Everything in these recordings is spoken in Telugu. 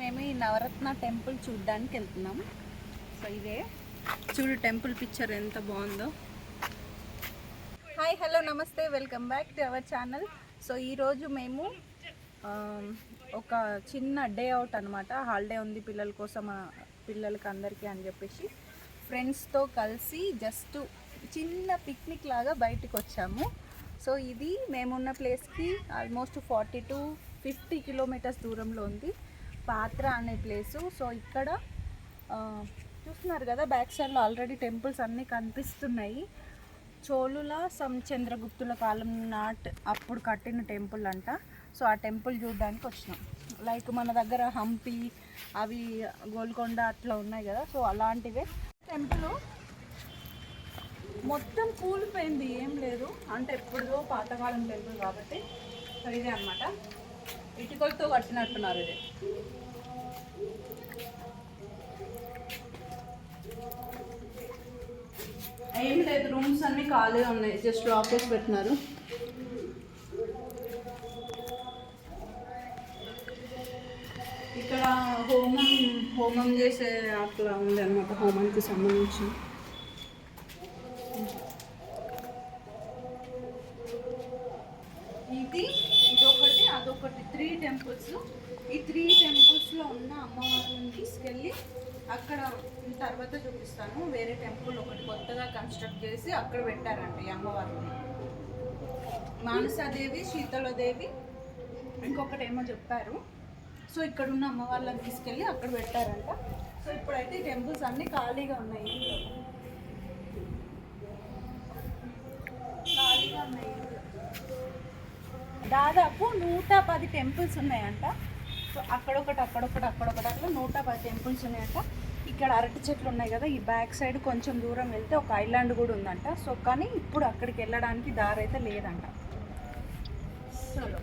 మేము ఈ నవరత్న టెంపుల్ చూడ్డానికి వెళ్తున్నాం. సో ఇదే. చూడు టెంపుల్ పిక్చర్ ఎంత బాగుందో. హాయ్ హలో నమస్తే welcome back to our channel. So ఈరోజు మేము ఒక చిన్న డే అవుట్ అనమాట హాలిడే ఉంది పిల్లల కోసం పిల్లలకి అందరికీ అని చెప్పేసి. ఫ్రెండ్స్తో కలిసి జస్ట్ చిన్న పిక్నిక్ లాగా బయటకు వచ్చాము. సో ఇది మేమున్న ప్లేస్కి almost forty to fifty kilometres దూరంలో ఉంది. పాత్ర అనే ప్లేసు. సో ఇక్కడ చూస్తున్నారు కదా బ్యాక్ సైడ్లో ఆల్రెడీ టెంపుల్స్ అన్నీ కనిపిస్తున్నాయి. చోళుల సమ్ చంద్రగుప్తుల కాలం నాట్ అప్పుడు కట్టిన టెంపుల్ అంట. సో ఆ టెంపుల్ చూడడానికి వచ్చినాం. లైక్ మన దగ్గర హంపి అవి గోల్కొండ అట్లా ఉన్నాయి కదా. సో అలాంటివే. టెంపుల్ మొత్తం కూలిపోయింది ఏం లేదు. అంటే ఎప్పుడుదో పాతకాలం టెంపుల్ కాబట్టి సో ఇదే అనమాట ఇటుకలతో కట్టినట్టున్నారు ఇది. ఏం లేదు రూమ్స్ అన్ని ఖాళీగా ఉన్నాయి? జస్ట్ లాక్ చేసి పెట్టినారు. ఇక్కడ హోమం హోమం చేసే అట్లా ఉంది అనమాట హోమానికి సంబంధించి. ఇది ఇదొకటి అదొకటి. త్రీ టెంపుల్స్ ఈ త్రీ టెంపుల్స్లో ఉన్న అమ్మవారిని తీసుకెళ్ళి అక్కడ తర్వాత చూపిస్తాను. వేరే టెంపుల్ ఒకటి కొత్తగా కన్స్ట్రక్ట్ చేసి అక్కడ పెట్టారంట ఈ అమ్మవారిని. మానసాదేవి శీతలదేవి ఇంకొకటి ఏమో చెప్పారు. సో ఇక్కడ ఉన్న అమ్మవార్లను తీసుకెళ్ళి అక్కడ పెట్టారంట. సో ఇప్పుడైతే టెంపుల్స్ అన్నీ ఖాళీగా ఉన్నాయి. ఖాళీగా ఉన్నాయి. దాదాపు నూట పది టెంపుల్స్ ఉన్నాయంట. సో అక్కడొకటి అక్కడొకటి అక్కడొకటి అట్లా నూట పది టెంపుల్స్ ఉన్నాయంట. ఇక్కడ అరటి చెట్లు ఉన్నాయి కదా ఈ బ్యాక్ సైడ్ కొంచెం దూరం వెళ్తే ఒక ఐలాండ్ కూడా ఉందంట. సో కానీ ఇప్పుడు అక్కడికి వెళ్ళడానికి దారి అయితే లేదంట. చలో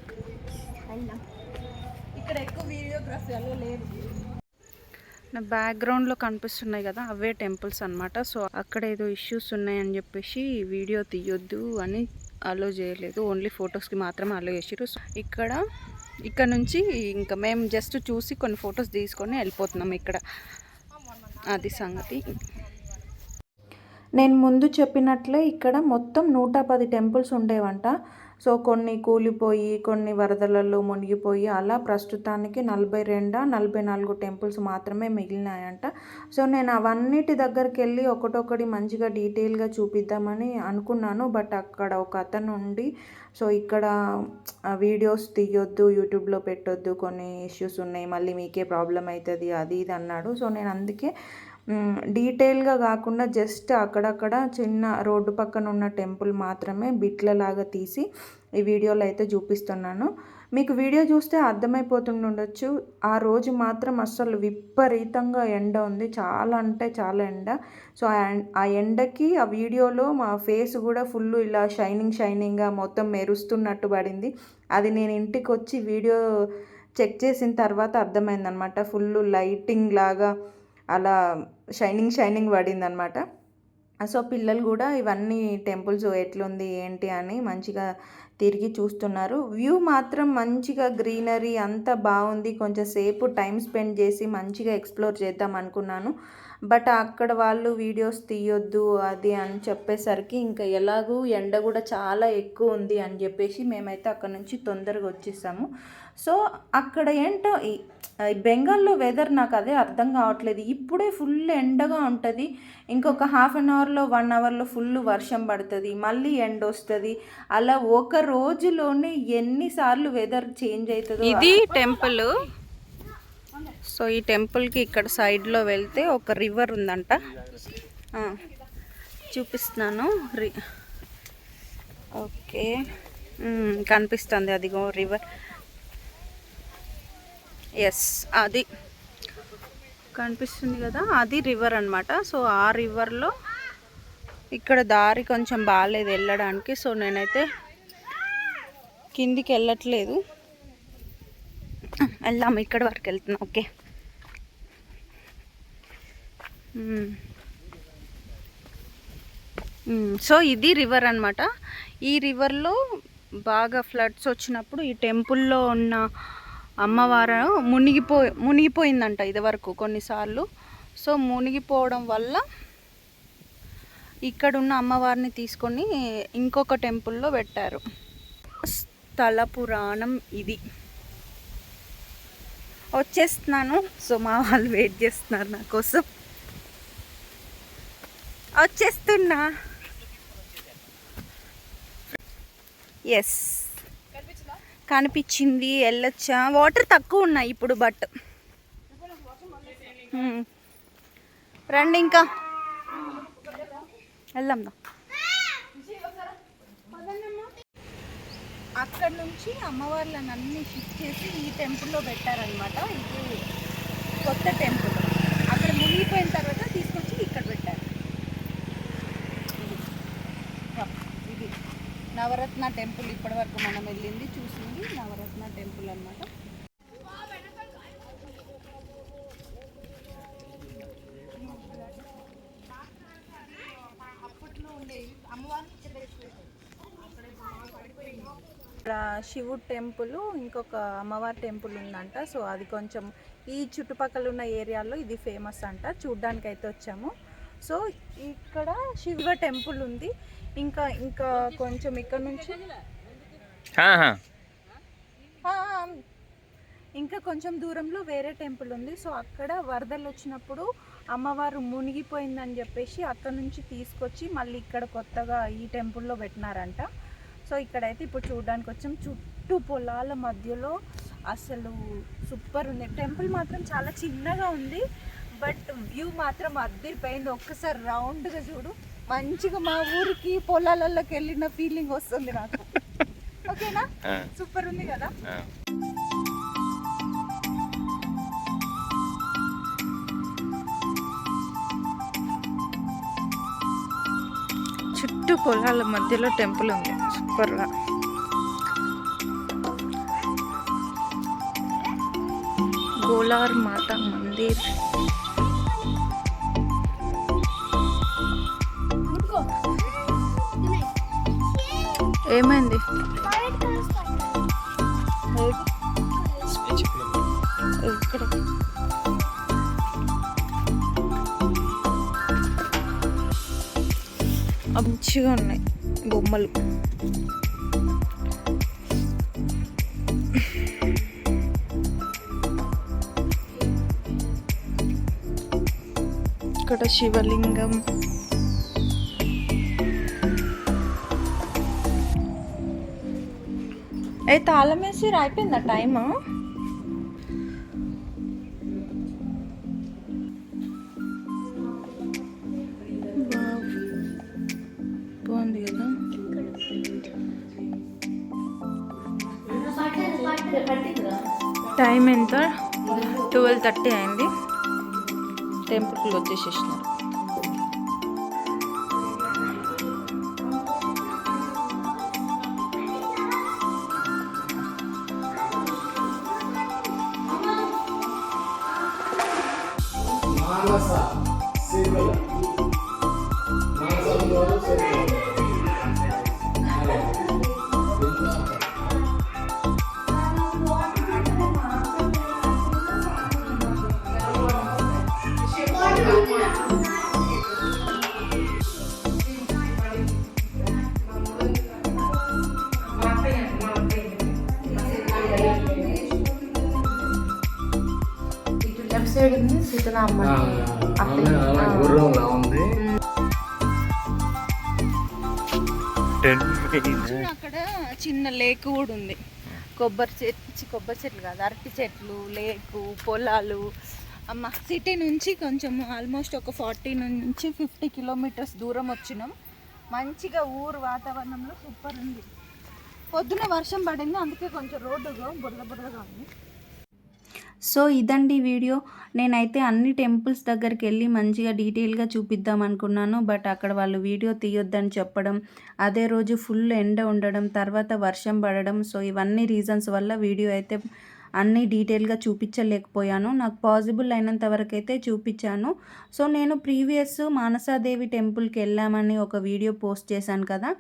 ఇక్కడ ఎక్కువ వీడియోగ్రఫీ అలా లేదు. నా బ్యాక్గ్రౌండ్లో కనిపిస్తున్నాయి కదా అవే టెంపుల్స్ అన్నమాట. సో అక్కడ ఏదో ఇష్యూస్ ఉన్నాయని చెప్పేసి వీడియో తీయొద్దు అని అలో చేయలేదు. ఓన్లీ ఫొటోస్కి మాత్రమే అలో చేసారు సో ఇక్కడ ఇక్కడ నుంచి ఇంకా మేము జస్ట్ చూసి కొన్ని ఫొటోస్ తీసుకొని వెళ్ళిపోతున్నాం ఇక్కడ. అది సంగతి. నేను ముందు చెప్పినట్లే ఇక్కడ మొత్తం నూట పది టెంపుల్స్ ఉండేవంట. సో కొన్ని కూలిపోయి కొన్ని వరదలలో మునిగిపోయి అలా ప్రస్తుతానికి నలభై రెండా నలభై నాలుగు టెంపుల్స్ మాత్రమే మిగిలినాయంట. సో నేను అవన్నిటి దగ్గరికి వెళ్ళి ఒకటొకటి మంచిగా డీటెయిల్గా చూపిద్దామని అనుకున్నాను. బట్ అక్కడ ఒక అతను ఉండి సో ఇక్కడ వీడియోస్ తీయొద్దు యూట్యూబ్లో పెట్టొద్దు కొన్ని ఇష్యూస్ ఉన్నాయి మళ్ళీ మీకే ప్రాబ్లం అవుతుంది అది ఇది అన్నాడు. సో నేను అందుకే డీటెయిల్గా కాకుండా జస్ట్ అక్కడక్కడ చిన్న రోడ్డు పక్కన ఉన్న టెంపుల్ మాత్రమే బిట్లలాగా తీసి ఈ వీడియోలో అయితే చూపిస్తున్నాను. మీకు వీడియో చూస్తే అర్థమైపోతుండొచ్చు ఆ రోజు మాత్రం అస్సలు విపరీతంగా ఎండ ఉంది. చాలా అంటే చాలా ఎండ. సో ఆ ఆ ఎండకి ఆ వీడియోలో మా ఫేస్ కూడా ఫుల్ ఇలా షైనింగ్ షైనింగ్గా మొత్తం మెరుస్తున్నట్టు పడింది. అది నేను ఇంటికి వచ్చి వీడియో చెక్ చేసిన తర్వాత అర్థమైందనమాట ఫుల్ లైటింగ్ లాగా షైనింగ్ షైనింగ్ పడింది అనమాట సో పిల్లలు కూడా ఇవన్నీ టెంపుల్స్ ఎట్లుంది ఏంటి అని మంచిగా తిరిగి చూస్తున్నారు. వ్యూ మాత్రం మంచిగా గ్రీనరీ అంతా బాగుంది. కొంచెం సేపు టైం స్పెండ్ చేసి మంచిగా ఎక్స్ప్లోర్ చేద్దాం అనుకున్నాను. బట్ అక్కడ వాళ్ళు వీడియోస్ తీయొద్దు అది అని చెప్పేసరికి ఇంకా ఎలాగూ ఎండ కూడా చాలా ఎక్కువ ఉంది అని చెప్పేసి మేమైతే అక్కడ నుంచి తొందరగా వచ్చేసాము. సో అక్కడ ఏంటో బెంగాల్లో వెదర్ నాకు అదే అర్థం కావట్లేదు. ఇప్పుడే ఫుల్ ఎండగా ఉంటుంది. ఇంకొక హాఫ్ అన్ అవర్లో వన్ అవర్లో ఫుల్ వర్షం పడుతుంది. మళ్ళీ ఎండ వస్తుంది. అలా ఒక రోజులోనే ఎన్నిసార్లు వెదర్ చేంజ్ అవుతుందో ఇది టెంపుల్ సో ఈ టెంపుల్కి ఇక్కడ సైడ్లో వెళ్తే ఒక రివర్ ఉందంట. చూపిస్తున్నాను. రి ఓకే. కనిపిస్తుంది అదిగో రివర్ ఎస్ అది. కనిపిస్తుంది కదా అది రివర్ అనమాట సో ఆ రివర్లో ఇక్కడ దారి కొంచెం బాగాలేదు వెళ్ళడానికి. సో నేనైతే కిందికి వెళ్ళట్లేదు. వెళ్దాం ఇక్కడ వరకు వెళ్తున్నా ఓకే. సో ఇది రివర్ అనమాట ఈ రివర్లో బాగా ఫ్లడ్స్ వచ్చినప్పుడు ఈ టెంపుల్లో ఉన్న అమ్మవారు మునిగిపో మునిగిపోయిందంట ఇదివరకు కొన్నిసార్లు. సో మునిగిపోవడం వల్ల ఇక్కడున్న అమ్మవారిని తీసుకొని ఇంకొక టెంపుల్లో పెట్టారు. స్థల పురాణం ఇది. వచ్చేస్తున్నాను. సో మా వాళ్ళు వెయిట్ చేస్తున్నారు నా కోసం. వచ్చేస్తున్నా. ఎస్ కనిపించింది వెళ్ళొచ్చా? వాటర్ తక్కువ ఉన్నాయి ఇప్పుడు బట్ రండి ఇంకా. వెళ్దాం దా. అక్కడ నుంచి అమ్మవార్లను అన్ని షిఫ్ట్ చేసి ఈ టెంపుల్లో పెట్టారనమాట ఇది కొత్త టెంపుల్ అక్కడ మునిగిపోయిన తర్వాత తీసుకొచ్చి ఇక్కడ పెట్టారు ఇది. ఇది నవరత్న టెంపుల్ ఇప్పటి వరకు మనం వెళ్ళింది చూసింది నవరత్న టెంపుల్ అన్నమాట. ఇక్కడ శివుడు టెంపుల్ ఇంకొక అమ్మవారి టెంపుల్ ఉందంట. సో అది కొంచెం ఈ చుట్టుపక్కల ఉన్న ఏరియాలో ఇది ఫేమస్ అంట. చూడ్డానికి అయితే వచ్చాము. సో ఇక్కడ శివ టెంపుల్ ఉంది. ఇంకా ఇంకా కొంచెం ఇక్కడ నుంచి ఇంకా కొంచెం దూరంలో వేరే టెంపుల్ ఉంది. సో అక్కడ వరదలు వచ్చినప్పుడు అమ్మవారు మునిగిపోయిందని చెప్పేసి అక్కడ నుంచి తీసుకొచ్చి మళ్ళీ ఇక్కడ కొత్తగా ఈ టెంపుల్లో పెట్టినారంట. సో ఇక్కడైతే ఇప్పుడు చూడడానికి వచ్చాం. చుట్టూ పొలాల మధ్యలో అసలు సూపర్ ఉంది. టెంపుల్ మాత్రం చాలా చిన్నగా ఉంది. బట్ వ్యూ మాత్రం అద్దరిపోయింది. ఒక్కసారి రౌండ్గా చూడు. మంచిగా మా ఊరికి పొలాలలోకి వెళ్ళిన ఫీలింగ్ వస్తుంది నాకు. ఓకేనా? हाँ సూపర్ ఉంది కదా? చుట్టూ పొలాల మధ్యలో టెంపుల్ ఉంది. సూపర్గా. గోలార్ మాత మందిర్. ఏమైంది? మంచిగా ఉన్నాయి బొమ్మలు. ఇక్కడ శివలింగం. ఏ తాళం వేసి అయిపోయిందా టైము? బాగుంది కదా. టైం ఎంత? ట్వెల్వ్ థర్టీ అయింది. టెంపుల్కి వచ్చేసేసినారు. లెఫ్ట్ అక్కడ చిన్న లేక్ కూడా ఉంది. కొబ్బరి చెట్లు కొబ్బరి చెట్లు కాదు అరటి చెట్లు లేకు పొలాలు. అమ్మ సిటీ నుంచి కొంచెం ఆల్మోస్ట్ ఒక ఫార్టీ నుంచి ఫిఫ్టీ కిలోమీటర్స్ దూరం వచ్చినాం. మంచిగా ఊరు వాతావరణంలో సూపర్ ఉంది. పొద్దున వర్షం పడింది అందుకే కొంచెం రోడ్డు బురద బురదగా ఉంది. సో ఇదండి వీడియో. నేనైతే అన్ని టెంపుల్స్ దగ్గరికి వెళ్ళి మంచిగా డీటెయిల్గా చూపిద్దాం అనుకున్నాను. బట్ అక్కడ వాళ్ళు వీడియో తీయొద్దని చెప్పడం అదే రోజు ఫుల్ ఎండ ఉండడం తర్వాత వర్షం పడడం సో ఇవన్నీ రీజన్స్ వల్ల వీడియో అయితే అన్నీ డీటెయిల్గా చూపించలేకపోయాను. నాకు పాసిబుల్ అయినంత వరకు అయితే చూపించాను. సో నేను ప్రీవియస్ మానసాదేవి టెంపుల్కి వెళ్ళామని ఒక వీడియో పోస్ట్ చేశాను కదా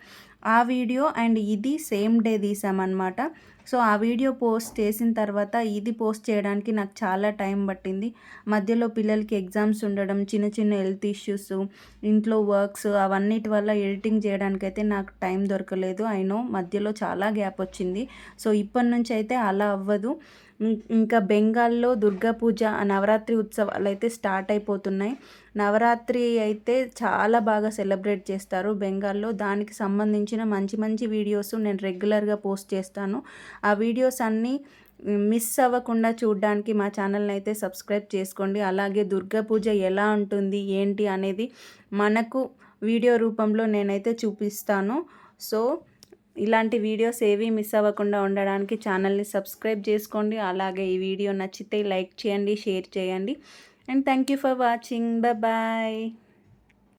ఆ వీడియో అండ్ ఇది సేమ్ డే తీసామన్నమాట. సో ఆ వీడియో పోస్ట్ చేసిన తర్వాత ఇది పోస్ట్ చేయడానికి నాకు చాలా టైం పట్టింది. మధ్యలో పిల్లలకి ఎగ్జామ్స్ ఉండడం చిన్న చిన్న హెల్త్ ఇష్యూస్ ఇంట్లో వర్క్స్ అవన్నిటి వల్ల ఎడిటింగ్ చేయడానికైతే నాకు టైం దొరకలేదు. అయినో మధ్యలో చాలా గ్యాప్ వచ్చింది. సో ఇప్పటి నుంచి అయితే అలా అవ్వదు. ఇంకా బెంగాల్లో దుర్గా పూజ నవరాత్రి ఉత్సవాలు అయితే స్టార్ట్ అయిపోతున్నాయి. నవరాత్రి అయితే చాలా బాగా సెలబ్రేట్ చేస్తారు బెంగాల్లో. దానికి సంబంధించిన మంచి మంచి వీడియోస్ నేను రెగ్యులర్గా పోస్ట్ చేస్తాను. ఆ వీడియోస్ అన్నీ మిస్ అవ్వకుండా చూడడానికి మా ఛానల్ని అయితే సబ్స్క్రైబ్ చేసుకోండి. అలాగే దుర్గా పూజ ఎలా ఉంటుంది ఏంటి అనేది మనకు వీడియో రూపంలో నేనైతే చూపిస్తాను. సో ఇలాంటి వీడియోస్ ఏవి మిస్ అవ్వకుండా ఉండడానికి ఛానల్ని సబ్స్క్రైబ్ చేసుకోండి. అలాగే ఈ వీడియో నచ్చితే లైక్ చేయండి షేర్ చేయండి. And thank you for watching. Bye.